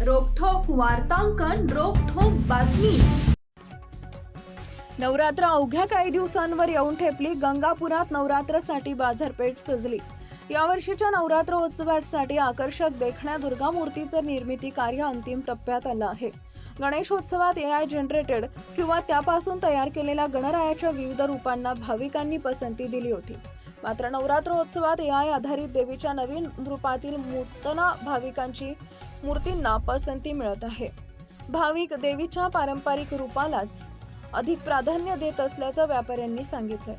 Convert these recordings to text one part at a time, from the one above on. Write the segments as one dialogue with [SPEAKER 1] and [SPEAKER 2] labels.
[SPEAKER 1] वार्तांकन रोखोक बातमी. नवरात्र अवघ्या काही दिवसांवर येऊन ठेपली. गंगापुरात नवरात्रसाठी बाजारपेठ सजली. यावर्षीच्या नवरात्र उत्सवासाठी आकर्षक देखण्या दुर्गा मूर्तीचं निर्मिती कार्य अंतिम टप्प्यात आलं आहे. गणेशोत्सवात ए आय जनरेटेड किंवा त्यापासून तयार केलेल्या गणरायाच्या विविध रूपांना भाविकांनी पसंती दिली होती. मात्र नवरात्रोत्सवात ए आय आधारित देवीच्या नवीन रूपातील मूर्तना भाविकांची मूर्तींना पसंती मिळत आहे. भाविक देवीच्या पारंपरिक रूपालाच अधिक प्राधान्य देत असल्याचं व्यापाऱ्यांनी सांगितलंय.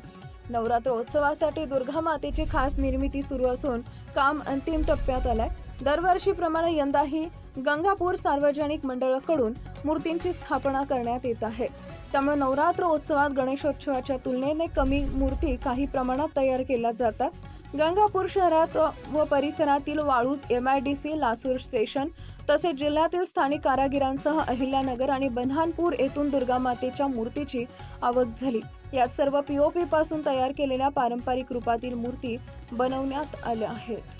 [SPEAKER 1] नवरात्रोत्सवासाठी दुर्गा मातेची खास निर्मिती सुरू असून काम अंतिम टप्प्यात आलंय. दरवर्षीप्रमाणे यंदाही गंगापूर सार्वजनिक मंडळाकडून मूर्तींची स्थापना करण्यात येत आहे. त्यामुळे नवरात्र उत्सवात गणेशोत्सवाच्या तुलनेने कमी मूर्ती काही प्रमाणात तयार केल्या जातात. गंगापूर शहरात व परिसरातील Waluj M I D C Lasur station तसेच जिल्ह्यातील स्थानिक कारागिरांसह अहिल्यानगर आणि बन्हानपूर येथून दुर्गा मातेच्या मूर्तीची आवक झाली. या सर्व पी पासून तयार केलेल्या पारंपरिक रूपातील मूर्ती बनवण्यात आल्या आहेत.